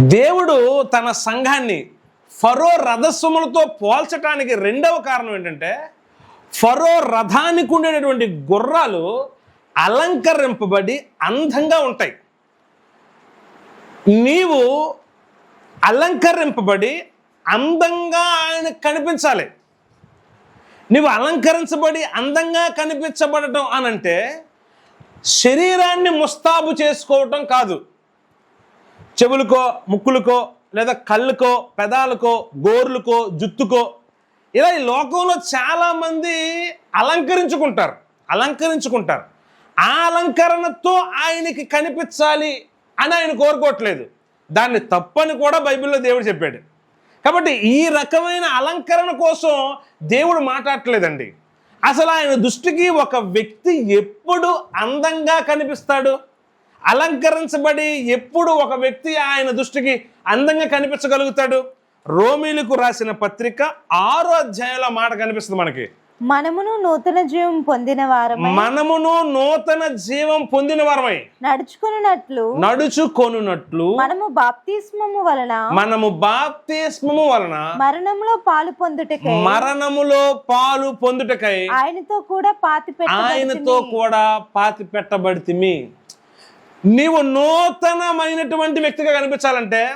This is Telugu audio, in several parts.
దేవుడు తన సంఘాన్ని ఫరో రథస్సుములతో పోల్చటానికి రెండవ కారణం ఏంటంటే ఫరో రథానికి ఉండేటటువంటి గుర్రాలు అలంకరింపబడి అందంగా ఉంటాయి. నీవు అలంకరింపబడి అందంగా ఆయన కనిపించాలి. నీవు అలంకరించబడి అందంగా కనిపించబడటం అనంటే శరీరాన్ని ముస్తాబు చేసుకోవటం కాదు. చెవులకో ముక్కులకో లేదా కళ్ళుకో పెదాలకో గోర్లకో జుత్తుకో ఇలా ఈ లోకంలో చాలామంది అలంకరించుకుంటారు. అలంకరించుకుంటారు. ఆ అలంకరణతో ఆయనకి కనిపించాలి అని ఆయన కోరుకోవట్లేదు. దాన్ని తప్పని కూడా బైబిల్లో దేవుడు చెప్పాడు. కాబట్టి ఈ రకమైన అలంకరణ కోసం దేవుడు మాట్లాడలేదండి అసలు ఆయన దృష్టికి ఒక వ్యక్తి ఎప్పుడు అందంగా కనిపిస్తాడు? అలంకరించబడి ఎప్పుడు ఒక వ్యక్తి ఆయన దృష్టికి అందంగా కనిపించగలుగుతాడు? రోమిలకు రాసిన పత్రిక ఆరో అధ్యాయంలో మాట కనిపిస్తుంది మనకి. మనమును నూతన జీవం పొందిన వారమై మనమును నూతన జీవం పొందిన వారమై నడుచుకున్నట్లు నడుచుకొనున్నట్లు మనము బాప్తిస్మము వలన మనము బాప్తిస్మము వలన మరణంలో పాలు పొందుటకై మరణములో పాలు పొందుటకై ఆయనతో కూడా పాతి ఆయనతో కూడా పాతి పెట్టబడితిమి నీవు నూతనమైనటువంటి వ్యక్తిగా కనిపించాలంటే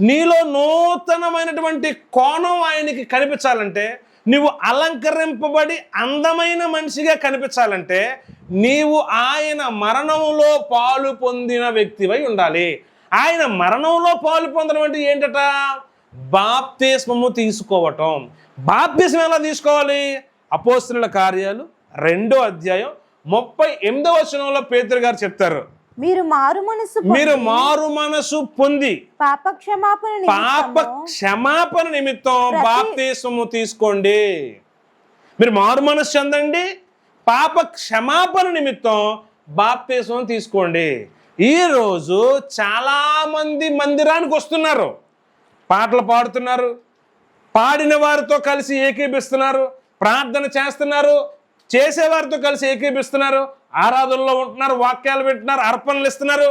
నీలో నూతనమైనటువంటి కోణం ఆయనకి కనిపించాలంటే నీవు అలంకరింపబడి అందమైన మనిషిగా కనిపించాలంటే నీవు ఆయన మరణంలో పాలు పొందిన వ్యక్తివై ఉండాలి. ఆయన మరణంలో పాలు పొందడం అంటే ఏంటట? బాప్తిస్మము తీసుకోవటం. బాప్తిస్మం ఎలా తీసుకోవాలి? అపోస్తుల కార్యాలు రెండో అధ్యాయం ముప్పై ఎనిమిదో వచనంలో పేతురు గారు చెప్తారు. మీరు మారు మనసు మీరు మారు మనసు పొంది. పాప క్షమాపణ పాప క్షమాపణ నిమిత్తం బాప్తిస్మము తీసుకోండి. మీరు మారు మనసు చెందండి. పాప క్షమాపణ నిమిత్తం బాప్తిస్మం తీసుకోండి. ఈరోజు చాలా మంది మందిరానికి వస్తున్నారు. పాటలు పాడుతున్నారు. పాడిన వారితో కలిసి ఏకీపిస్తున్నారు ప్రార్థన చేస్తున్నారు. చేసేవారితో కలిసి ఏకీపిస్తున్నారు ఆరాధనలో ఉంటున్నారు వాక్యాలు వింటున్నారు అర్పణలు ఇస్తున్నారు.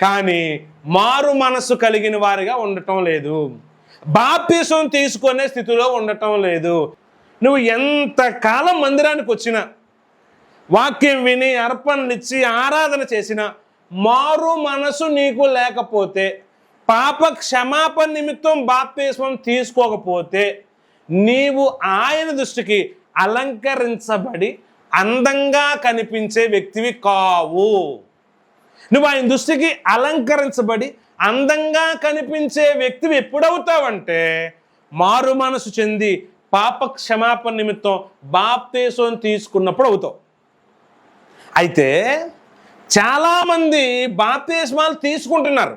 కానీ మారు మనసు కలిగిన వారిగా ఉండటం లేదు. బాప్తీసం తీసుకునే స్థితిలో ఉండటం లేదు. నువ్వు ఎంతకాలం మందిరానికి వచ్చినా వాక్యం విని అర్పణలు ఇచ్చి ఆరాధన చేసిన మారు మనసు నీకు లేకపోతే పాప క్షమాపణ నిమిత్తం బాప్తీస్వం తీసుకోకపోతే నీవు ఆయన దృష్టికి అలంకరించబడి అందంగా కనిపించే వ్యక్తివి కావు. నువ్వు ఆయన దృష్టికి అలంకరించబడి అందంగా కనిపించే వ్యక్తివి ఎప్పుడవుతావంటే మారు మనసు చెంది పాప క్షమాపణ నిమిత్తం బాప్తేశం తీసుకున్నప్పుడు అవుతావు అయితే చాలామంది బాప్తేశమాలు తీసుకుంటున్నారు.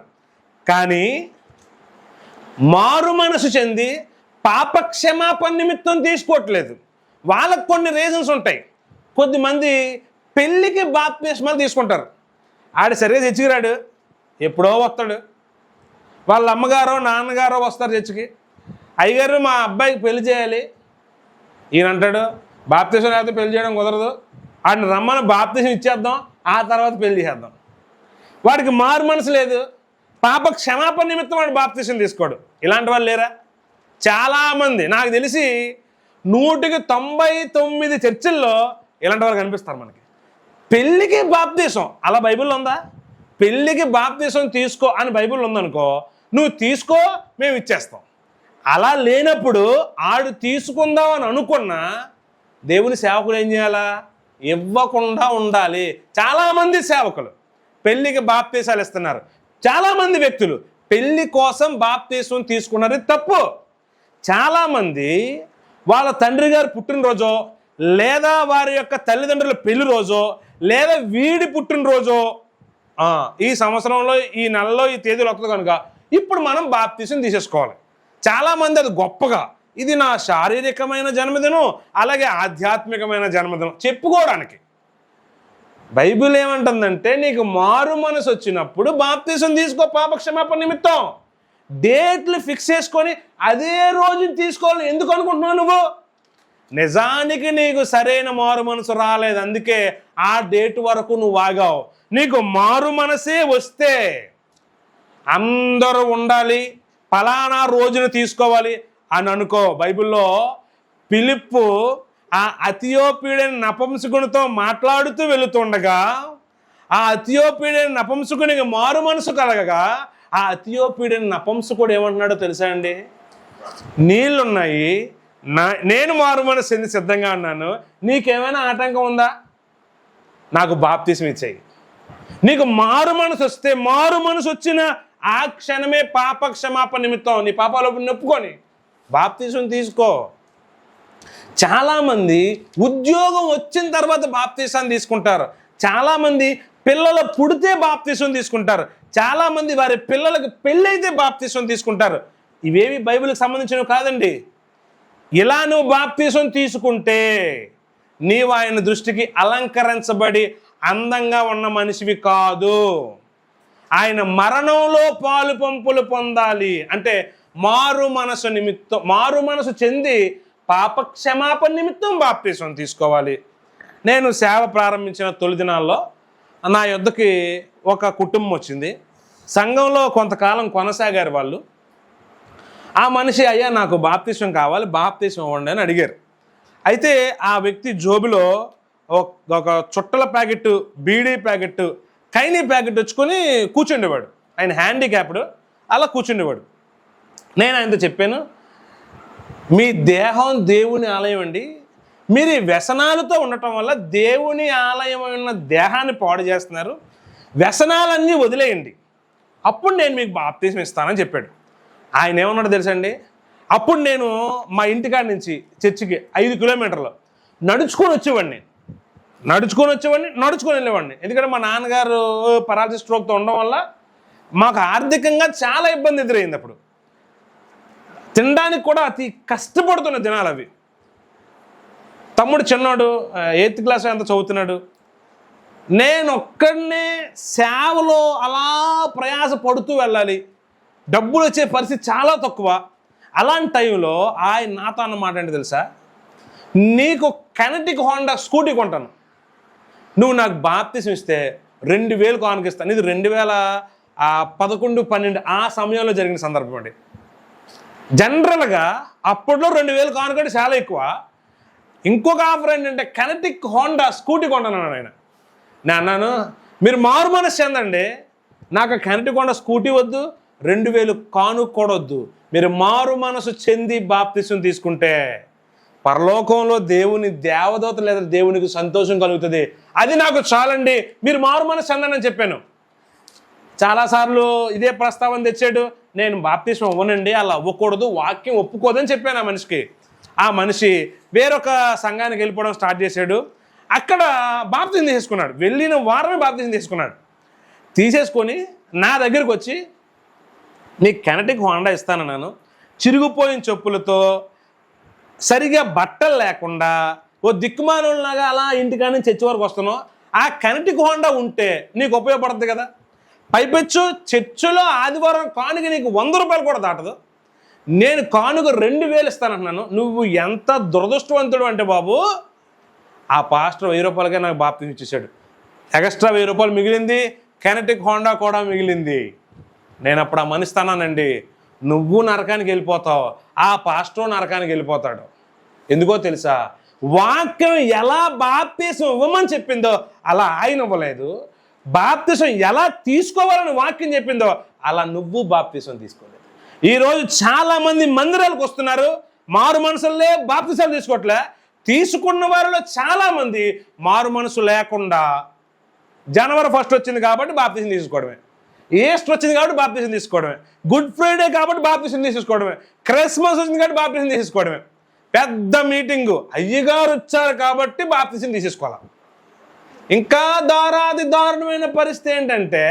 కానీ మారు మనసు చెంది పాప క్షమాపణ నిమిత్తం తీసుకోవట్లేదు. వాళ్ళకు కొన్ని రీజన్స్ ఉంటాయి. కొద్దిమంది పెళ్ళికి బాప్తిస్మాలు తీసుకుంటారు. ఆడ సరిగా చచ్చికిరాడు ఎప్పుడో వస్తాడు. వాళ్ళ అమ్మగారో నాన్నగారో వస్తారు చర్చికి. అయ్యగారు మా అబ్బాయికి పెళ్ళి చేయాలి. ఈయన అంటాడు బాప్తీసం లేకపోతే పెళ్ళి చేయడం కుదరదు. వాడిని రమ్మని బాప్తీసం ఇచ్చేద్దాం ఆ తర్వాత పెళ్ళి చేద్దాం. వాడికి మారు మనసు లేదు. పాప క్షమాపణ నిమిత్తం వాడు బాప్తీసం తీసుకోడు. ఇలాంటి వాళ్ళు లేరా? చాలామంది. నాకు తెలిసి నూటికి తొంభై తొమ్మిది చర్చిల్లో ఇలాంటి వాళ్ళు కనిపిస్తారు మనకి. పెళ్ళికి బాప్తీసం. అలా బైబిల్లో ఉందా? పెళ్ళికి బాప్తీసం తీసుకో అని బైబిల్ ఉందనుకో నువ్వు తీసుకో మేము ఇచ్చేస్తాం. అలా లేనప్పుడు ఆడు తీసుకుందాం అని అనుకున్నా దేవుని సేవకులు ఏం చేయాలా? ఇవ్వకుండా ఉండాలి. చాలామంది సేవకులు పెళ్ళికి బాప్తీసాలు ఇస్తున్నారు. చాలామంది వ్యక్తులు పెళ్ళి కోసం బాప్తీసం తీసుకున్నారు తప్పు. చాలామంది వాళ్ళ తండ్రి గారు పుట్టినరోజో లేదా వారి యొక్క తల్లిదండ్రుల పెళ్ళి రోజో లేదా వీడి పుట్టినరోజో ఈ సంవత్సరంలో ఈ నెలలో ఈ తేదీలు వస్తుంది కనుక ఇప్పుడు మనం బాప్తీసం తీసేసుకోవాలి. చాలామంది అది గొప్పగా ఇది నా శారీరకమైన జన్మదినం అలాగే ఆధ్యాత్మికమైన జన్మదినం చెప్పుకోవడానికి. బైబిల్ ఏమంటుందంటే నీకు మారు మనసు వచ్చినప్పుడు బాప్తీసం తీసుకో పాపక్షమాపణ నిమిత్తం. డేట్లు ఫిక్స్ చేసుకొని అదే రోజు తీసుకోవాలి ఎందుకు అనుకుంటున్నావు నువ్వు? నిజానికి నీకు సరైన మారు మనసు రాలేదు అందుకే ఆ డేట్ వరకు నువ్వు ఆగావు. నీకు మారు మనసే వస్తే అందరూ ఉండాలి ఫలానా రోజును తీసుకోవాలి అని అనుకో. బైబిల్లో పిలుపు ఆ అతియోపీడని నపంసుకునితో మాట్లాడుతూ వెళుతుండగా ఆ అతియోపీడని నపంసుకునికి మారు మనసు కలగగా ఆ అతియోపీడని నపంసుకుడు ఏమంటున్నాడో తెలుసా అండి? నీళ్ళున్నాయి నా నేను మారు మనసు ఎందుకు సిద్ధంగా ఉన్నాను. నీకేమైనా ఆటంకం ఉందా? నాకు బాప్తీసం ఇచ్చాయి. నీకు మారు మనసు వస్తే మారు మనసు వచ్చిన ఆ క్షణమే పాప క్షమాపణ నిమిత్తం నీ పాపాలు నొప్పుకొని బాప్తీసం తీసుకో. చాలామంది ఉద్యోగం వచ్చిన తర్వాత బాప్తీసాన్ని తీసుకుంటారు. చాలామంది పిల్లలు పుడితే బాప్తీసం తీసుకుంటారు. చాలామంది వారి పిల్లలకు పెళ్ళైతే బాప్తీసం తీసుకుంటారు. ఇవేవి బైబిల్కి సంబంధించినవి కాదండి. ఇలా నువ్వు బాప్తీసం తీసుకుంటే నీవు ఆయన దృష్టికి అలంకరించబడి అందంగా ఉన్న మనిషివి కాదు. ఆయన మరణంలో పాలు పంపులు పొందాలి. అంటే మారు మనసు నిమిత్తం మారు మనసు చెంది పాప క్షమాపణ నిమిత్తం బాప్తీసం తీసుకోవాలి. నేను సేవ ప్రారంభించిన తొలి దినాల్లో నా యొద్దకి ఒక కుటుంబం వచ్చింది. సంఘంలో కొంతకాలం కొనసాగారు వాళ్ళు. ఆ మనిషి అయ్యా నాకు బాప్తీసం కావాలి బాప్తీసం ఇవ్వండి అని అడిగారు. అయితే ఆ వ్యక్తి జోబులో ఒక- ఒక చుట్టల packet bidi packet khaini packet వచ్చుకొని కూర్చుండేవాడు. ఆయన హ్యాండిక్యాప్డ్ అలా కూర్చుండేవాడు. నేను ఆయనతో చెప్పాను మీ దేహం దేవుని ఆలయం అండి. మీరు ఈ వ్యసనాలతో ఉండటం వల్ల దేవుని ఆలయం ఉన్న దేహాన్ని పాడు చేస్తున్నారు. వ్యసనాలన్నీ వదిలేయండి. అప్పుడు నేను మీకు బాప్తీసం ఇస్తానని చెప్పాడు. ఆయన ఏమన్నాడు తెలుసండి? అప్పుడు నేను మా ఇంటికాడ నుంచి చర్చికి ఐదు కిలోమీటర్లు నడుచుకొని వచ్చేవాడిని. నడుచుకొని వచ్చేవాడిని నడుచుకొని వెళ్ళేవాడిని. ఎందుకంటే మా నాన్నగారు పరాలసిస్ స్ట్రోక్తో ఉండడం వల్ల మాకు ఆర్థికంగా చాలా ఇబ్బంది ఎదురైంది అప్పుడు. తినడానికి కూడా అతి కష్టపడుతున్న దినాలు అవి. తమ్ముడు చిన్నాడు ఎయిత్ క్లాస్ ఎంత చదువుతున్నాడు. నేను ఒక్కడనే సేవలో అలా ప్రయాస పడుతూ వెళ్ళాలి. డబ్బులు వచ్చే పరిస్థితి చాలా తక్కువ. అలాంటి టైంలో ఆయన నాతో అన్నమాట అంటే తెలుసా? నీకు కనెటిక్ హోండా స్కూటీ కొంటాను. నువ్వు నాకు బాప్తిసం ఇస్తే రెండు వేలు కానుకిస్తాను ఇది రెండు వేల పదకొండు పన్నెండు ఆ సమయంలో జరిగిన సందర్భం అండి. జనరల్గా అప్పట్లో రెండు వేలు కానుకంటే చాలా ఎక్కువ. ఇంకొక ఆఫర్ ఏంటంటే కనెటిక్ హోండా స్కూటీ కొంటాను ఆయన. నేను అన్నాను మీరు మారు మనసు చెందండి. నాకు కనెటిక్ హోండా స్కూటీ వద్దు. రెండు వేలు కాను మీరు మారు మనసు చెంది బాప్తిసం తీసుకుంటే పరలోకంలో దేవుని దేవదూత లేదా దేవునికి సంతోషం కలుగుతుంది. అది నాకు చాలండి. మీరు మారు మనసు చెందండి అని చెప్పాను. చాలాసార్లు ఇదే ప్రస్తావన తెచ్చాడు. నేను బాప్తిస్మం ఇవ్వనండి అలా అవ్వకూడదు వాక్యం ఒప్పుకోదని చెప్పాను ఆ మనిషికి. ఆ మనిషి వేరొక సంఘానికి వెళ్ళిపోవడం స్టార్ట్ చేశాడు. అక్కడ బాప్తిని తీసుకున్నాడు. వెళ్ళిన వారమే బాప్తిని తీసుకున్నాడు. తీసేసుకొని నా దగ్గరికి వచ్చి నీకు కెనటిక్ హోండా ఇస్తాను నేను. చిరిగిపోయిన చెప్పులతో సరిగా బట్టలు లేకుండా ఓ దిక్కుమానులాగా అలా ఇంటికాడ నుంచి చర్చి వరకు వస్తున్నావు. ఆ కెనటిక్ హోండా ఉంటే నీకు ఉపయోగపడుతుంది కదా. పైపెచ్చు చర్చిలో ఆదివారం కానుక నీకు వంద రూపాయలు కూడా దాటదు. నేను కానుక రెండు వేలు ఇస్తానంటున్నాను నువ్వు ఎంత దురదృష్టవంతుడు అంటే బాబు ఆ పాస్టర్ వెయ్యి రూపాయలకే నాకు బాప్తి ఇచ్చేసాడు. ఎక్స్ట్రా వెయ్యి రూపాయలు మిగిలింది కెనటిక్ హోండా కూడా మిగిలింది. నేను అప్పుడు ఆ మనిషి నువ్వు నరకానికి వెళ్ళిపోతావు. ఆ పాస్టర్ నరకానికి వెళ్ళిపోతాడు. ఎందుకో తెలుసా? వాక్యం ఎలా బాప్తీసం ఇవ్వమని చెప్పిందో అలా ఆయన ఇవ్వలేదు. బాప్తీసం ఎలా తీసుకోవాలని వాక్యం చెప్పిందో అలా నువ్వు బాప్తీసం తీసుకోలేదు. ఈరోజు చాలామంది మందిరాలకు వస్తున్నారు. మారు మనసులే బాప్తీసాలు తీసుకోవట్లే తీసుకున్న వారిలో చాలామంది మారు మనసు లేకుండా జనవరి ఫస్ట్ వచ్చింది కాబట్టి బాప్తీసం తీసుకోవడమే. ఈస్టర్ వచ్చింది కాబట్టి బాప్తిజం తీసుకోవడమే. గుడ్ ఫ్రైడే కాబట్టి బాప్తిజం తీసుకోవడమే క్రిస్మస్ వచ్చింది కాబట్టి బాప్తిజం తీసుకోవడమే పెద్ద మీటింగు. అయ్యగారు వచ్చారు కాబట్టి బాప్తిజం తీసేసుకోవాలి? ఇంకా దారాది దారుణమైన పరిస్థితి ఏంటంటే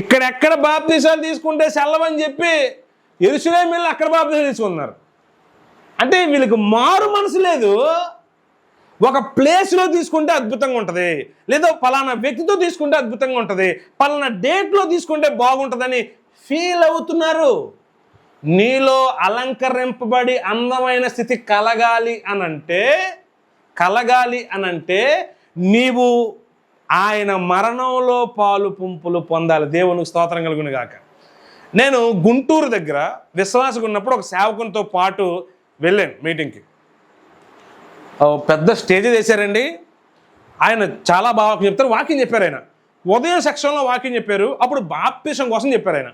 ఇక్కడెక్కడ బాప్తీసాలు తీసుకుంటే సెల్లవని చెప్పి ఎరుసలే మిల్లు అక్కడ బాప్తీసాలు తీసుకున్నారు అంటే వీళ్ళకి మారు మనసు లేదు. ఒక ప్లేస్లో తీసుకుంటే అద్భుతంగా ఉంటుంది. లేదా పలానా వ్యక్తితో తీసుకుంటే అద్భుతంగా ఉంటుంది. పలానా డేట్లో తీసుకుంటే బాగుంటుందని ఫీల్ అవుతున్నారు. నీలో అలంకరింపబడి అందమైన స్థితి కలగాలి అనంటే కలగాలి అనంటే నీవు ఆయన మరణంలో పాలు పుంపులు పొందాలి. దేవునికి స్తోత్రం కలుగును గాక. నేను గుంటూరు దగ్గర విశ్వాసకు ఉన్నప్పుడు ఒక సేవకునితో పాటు వెళ్ళాను మీటింగ్కి. పెద్ద స్టేజ్ వేశారండి. ఆయన చాలా బాగా చెప్తారు. వాకింగ్ చెప్పారు ఆయన. ఉదయం సెక్షన్లో వాకింగ్ చెప్పారు. అప్పుడు బాప్తిసం కోసం చెప్పారు ఆయన.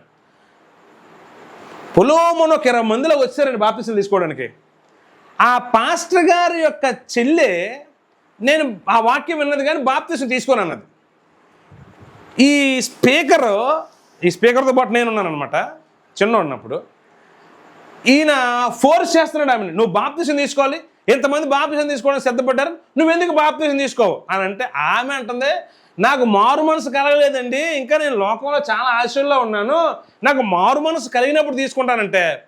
పొలోమోను ఒక ఇరవై మందిలో వచ్చారండి బాప్తిసం తీసుకోవడానికి. ఆ పాస్టర్ గారి యొక్క చెల్లె నేను ఆ వాక్యం విన్నది కానీ బాప్తిసం తీసుకోను అన్నది. ఈ స్పీకరు ఈ స్పీకర్తో పాటు నేను అనమాట చిన్న ఉన్నప్పుడు ఈయన ఫోర్స్ చేస్తున్నాడు ఆమె నువ్వు బాప్తిసం తీసుకోవాలి. ఇంతమంది బాప్తిజం తీసుకోవడానికి సిద్ధపడ్డారు? నువ్వెందుకు బాప్తిజం తీసుకోవు? అని అంటే ఆమె అంటుంది నాకు మారు మనసు కలగలేదండి. ఇంకా నేను లోకంలో చాలా ఆశల్లో ఉన్నాను. నాకు మారు మనసు కలిగినప్పుడు తీసుకుంటానంటే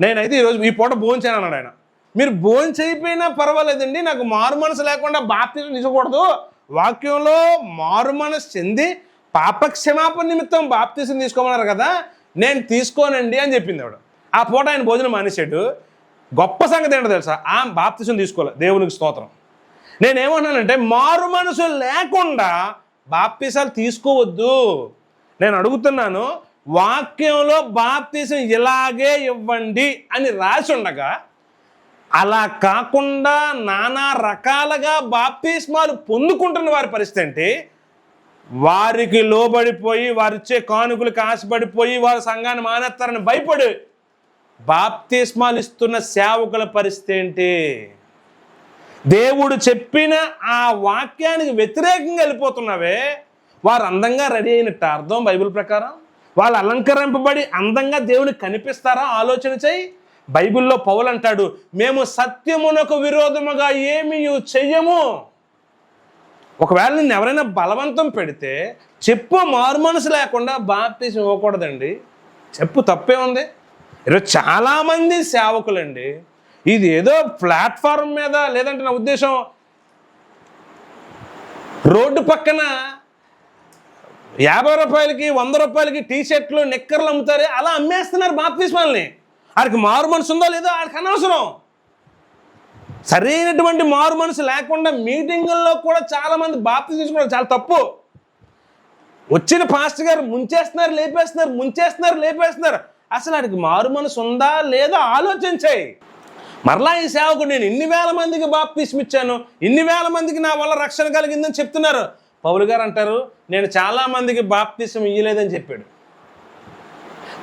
నేనైతే ఈరోజు ఈ పూట భోంచాను అన్నాడు ఆయన. మీరు భోజనం పర్వాలేదండి. నాకు మారు మనసు లేకుండా బాప్తిజం తీసుకోకూడదు. వాక్యంలో మారు మనసు చెంది పాప క్షమాపణ నిమిత్తం బాప్తిజం తీసుకోమన్నారు కదా నేను తీసుకోనండి అని చెప్పింది ఆవిడ. ఆ పూట ఆయన భోజనం మానేశాడు. గొప్ప సంగతి ఏంటో తెలుసా? ఆ బాప్తిసం తీసుకోలే. దేవునికి స్తోత్రం. నేనేమన్నానంటే మారు మనసు లేకుండా బాప్తిసాలు తీసుకోవద్దు. నేను అడుగుతున్నాను వాక్యంలో బాప్తిసం ఇలాగే ఇవ్వండి అని రాసి ఉండగా అలా కాకుండా నానా రకాలుగా బాప్తిస్మాలు పొందుకుంటున్న వారి పరిస్థితి అంటే వారికి లోబడిపోయి వారిచ్చే కానుకలకు ఆశపడిపోయి వారి సంఘాన్ని మానేస్తారని భయపడి బాప్తిస్మాలు ఇస్తున్న సేవకుల పరిస్థితి ఏంటి? దేవుడు చెప్పిన ఆ వాక్యానికి వ్యతిరేకంగా వెళ్ళిపోతున్నావే. వారు అందంగా రెడీ అయినట్టు అర్థం బైబిల్ ప్రకారం? వాళ్ళు అలంకరింపబడి అందంగా దేవుని కనిపిస్తారా? ఆలోచన చేయి. బైబిల్లో పౌలు అంటాడు మేము సత్యమునకు విరోధముగా ఏమీ చెయ్యము. ఒకవేళ నిన్ను ఎవరైనా బలవంతం పెడితే చెప్పు మారు మనసు లేకుండా బాప్తీసం ఇవ్వకూడదండి. చెప్పు తప్పే ఉంది. ఈరోజు చాలామంది సేవకులండి ఇది ఏదో ప్లాట్ఫారం మీద లేదంటే నా ఉద్దేశం రోడ్డు పక్కన యాభై రూపాయలకి వంద రూపాయలకి టీ షర్ట్లు నిక్కర్లు అమ్ముతారు అలా అమ్మేస్తున్నారు బాప్తిస్మాల్ని వాడికి మారు మనసు ఉందో లేదో వాడికి అనవసరం. సరైనటువంటి మారు మనసు లేకుండా మీటింగుల్లో కూడా చాలామంది బాప్తి తీసుకున్నారు చాలా తప్పు. వచ్చిన పాస్టర్ గారు ముంచేస్తున్నారు లేపేస్తున్నారు ముంచేస్తున్నారు లేపేస్తున్నారు. అసలు ఆడికి మారు మనసు ఉందా లేదా ఆలోచించాయి. మరలా ఈ సేవకు నేను ఇన్ని వేల మందికి బాప్తిస్మ ఇచ్చాను ఇన్ని వేల మందికి నా వల్ల రక్షణ కలిగిందని చెప్తున్నారు. పౌలు గారు అంటారు నేను చాలా మందికి ఇయ్యలేదని చెప్పాడు.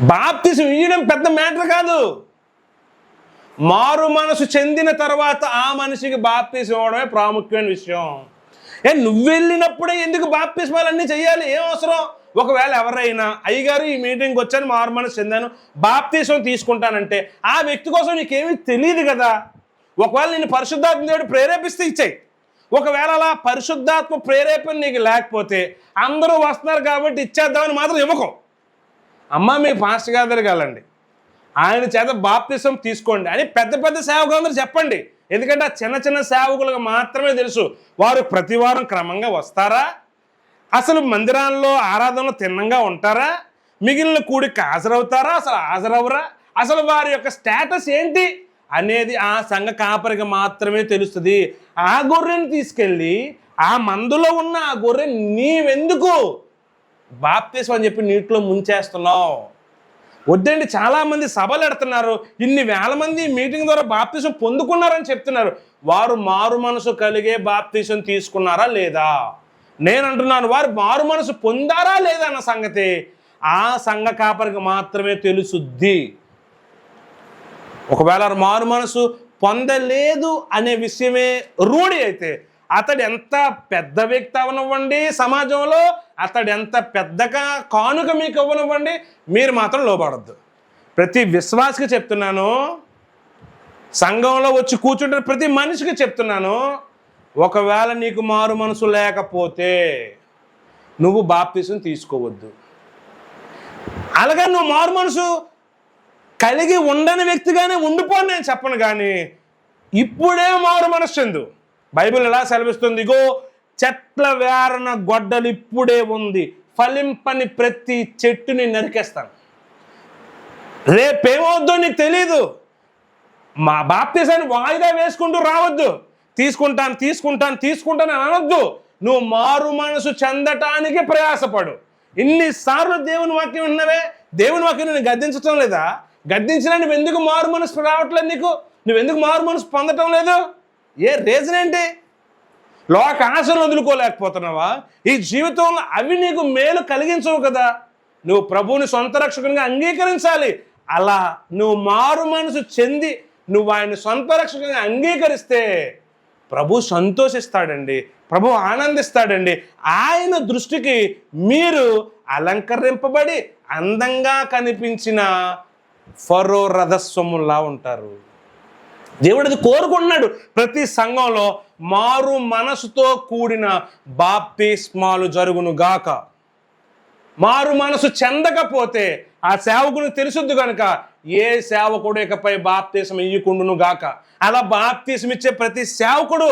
బాప్తీసం ఇయ్యడం పెద్ద మ్యాటర్ కాదు. మారు మనసు చెందిన తర్వాత ఆ మనిషికి బాప్తీసం ఇవ్వడమే ప్రాముఖ్యమైన విషయం. ఏ నువ్వు వెళ్ళినప్పుడే ఎందుకు బాప్తిస్మాలు అన్నీ చేయాలి ఏం అవసరం? ఒకవేళ ఎవరైనా అయ్యగారు ఈ మీటింగ్కి వచ్చాను మార్మని చెందాను బాప్తీసం తీసుకుంటానంటే ఆ వ్యక్తి కోసం నీకేమీ తెలియదు కదా. ఒకవేళ నేను పరిశుద్ధాత్మ దేవుడు ప్రేరేపిస్తే ఇచ్చాయి. ఒకవేళ అలా పరిశుద్ధాత్మ ప్రేరేపణ నీకు లేకపోతే అందరూ వస్తున్నారు కాబట్టి ఇచ్చేద్దామని మాత్రం ఇవ్వకం. అమ్మ మీ పాస్టర్ గారి దగ్గరికి వెళ్ళండి. ఆయన చేత బాప్తిసం తీసుకోండి అని పెద్ద పెద్ద సేవకులందరూ చెప్పండి. ఎందుకంటే ఆ చిన్న చిన్న సేవకులకు మాత్రమే తెలుసు వారు ప్రతివారం క్రమంగా వస్తారా? అసలు మందిరాల్లో ఆరాధనలు తిన్నంగా ఉంటారా? మిగిలిన కూడికి హాజరవుతారా? అసలు హాజరవరా? అసలు వారి యొక్క స్టేటస్ ఏంటి? అనేది ఆ సంఘ కాపరికి మాత్రమే తెలుస్తుంది. ఆ గొర్రెను తీసుకెళ్ళి ఆ మందులో ఉన్న ఆ గొర్రె నీవెందుకు బాప్తీసం అని చెప్పి నీటిలో ముంచేస్తున్నావు? వద్దండి చాలామంది సభలు ఎడుతున్నారు ఇన్ని వేల మంది మీటింగ్ ద్వారా బాప్తీసం పొందుకున్నారని చెప్తున్నారు. వారు మారు మనసు కలిగే బాప్తీసం తీసుకున్నారా లేదా? నేను అంటున్నాను వారు మారు మనసు పొందారా లేదా అన్న సంగతి ఆ సంఘ కాపరికి మాత్రమే తెలుసుద్ది. ఒకవేళ మారు మనసు పొందలేదు అనే విషయమే రూఢి అయితే అతడు ఎంత పెద్ద వ్యక్తి అవనివ్వండి సమాజంలో అతడు ఎంత పెద్దగా కానుక మీకు ఇవ్వనివ్వండి మీరు మాత్రం లోపడద్దు ప్రతి విశ్వాసకి చెప్తున్నాను సంఘంలో వచ్చి కూర్చుంటున్న ప్రతి మనిషికి చెప్తున్నాను ఒకవేళ నీకు మారు మనసు లేకపోతే నువ్వు బాప్తీసం తీసుకోవద్దు. అలాగే నువ్వు మారు మనసు కలిగి ఉండని వ్యక్తిగానే ఉండిపోని నేను చెప్పను కానీ ఇప్పుడే మారు మనసు చెందు బైబిల్ ఎలా సెలవిస్తుంది? ఇగో చెట్ల వేరన గొడ్డలు ఇప్పుడే ఉంది. ఫలింపని ప్రతి చెట్టుని నరికేస్తాను. రేపేమవుద్దో నీకు తెలీదు. మా బాప్తీసాన్ని వాయిదా వేసుకుంటూ రావద్దు. తీసుకుంటాను తీసుకుంటాను తీసుకుంటాను అని అనొద్దు. నువ్వు మారు మనసు చెందటానికి ప్రయాసపడు. ఇన్నిసార్లు దేవుని వాక్యం ఉన్నవే దేవుని వాక్యం నేను గద్దించటం లేదా? గద్దించినా నువ్వు ఎందుకు మారు మనసు రావట్లేదు నీకు? నువ్వు ఎందుకు మారు మనసు పొందటం లేదు? ఏ రీజన్ ఏంటి? లోక ఆశలు వదులుకోలేకపోతున్నావా? ఈ జీవితంలో అవి నీకు మేలు కలిగించవు కదా. నువ్వు ప్రభువుని సొంత రక్షకునిగా అంగీకరించాలి. అలా నువ్వు మారు మనసు చెంది నువ్వు ఆయన సొంత రక్షకునిగా అంగీకరిస్తే ప్రభు సంతోషిస్తాడండి ప్రభు ఆనందిస్తాడండి. ఆయన దృష్టికి మీరు అలంకరింపబడి అందంగా కనిపించిన ఫరో రథస్వములా ఉంటారు. దేవుడు అది కోరుకుంటున్నాడు. ప్రతి సంఘంలో మారు మనసుతో కూడిన బాప్తిస్మాలు జరుగును గాక. మారు మనసు చెందకపోతే ఆ సేవకుని తెలుసుద్దు కనుక ఏ సేవకుడు ఇకపై బాప్తీసం ఇయ్యకుండును గాక. అలా బాప్తీసం ఇచ్చే ప్రతి సేవకుడు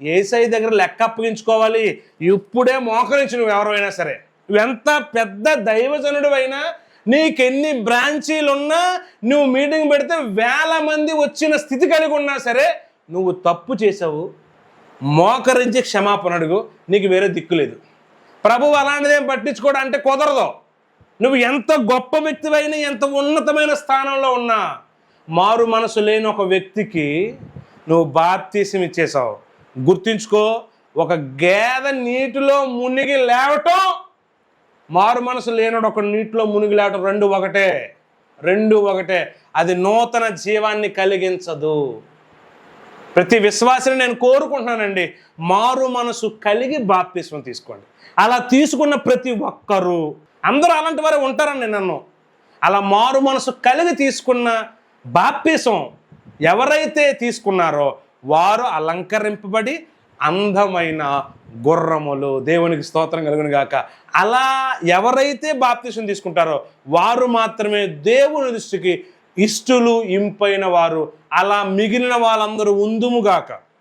ఏసై దగ్గర లెక్క అప్పగించుకోవాలి. ఇప్పుడే మోకరించి నువ్వు ఎవరైనా సరే నువ్వు ఎంత పెద్ద దైవజనుడు అయినా నీకెన్ని బ్రాంచీలు ఉన్నా నువ్వు మీటింగ్ పెడితే వేల మంది వచ్చిన స్థితి కలిగి ఉన్నా సరే నువ్వు తప్పు చేసావు మోకరించి క్షమాపణ అడుగు నీకు వేరే దిక్కు లేదు. ప్రభువు అలాంటిదేం పట్టించుకోవడం అంటే కుదరదు. నువ్వు ఎంత గొప్ప వ్యక్తివైనా ఎంత ఉన్నతమైన స్థానంలో ఉన్నా మారు మనసు లేని ఒక వ్యక్తికి నువ్వు బాప్తీసం ఇచ్చేసావు గుర్తుంచుకో ఒక గేదె నీటిలో మునిగి లేవటం మారు మనసు లేనడు ఒక నీటిలో మునిగి లేవటం రెండు ఒకటే. రెండు ఒకటే. అది నూతన జీవాన్ని కలిగించదు. ప్రతి విశ్వాసిని నేను కోరుకుంటున్నానండి మారు మనసు కలిగి బాప్తిస్మం తీసుకోండి. అలా తీసుకున్న ప్రతి ఒక్కరూ అందరూ అలాంటి వారే ఉంటారండి నన్ను. అలా మారు మనసు కలిగి తీసుకున్న బాప్తిసం ఎవరైతే తీసుకున్నారో వారు అలంకరింపబడి అందమైన గుర్రములు దేవునికి స్తోత్రం కలుగును గాక. అలా ఎవరైతే బాప్తిసం తీసుకుంటారో వారు మాత్రమే దేవుని దృష్టికి ఇష్టులు ఇంపైన వారు. అలా మిగిలిన వాళ్ళందరూ ఉందుముగాక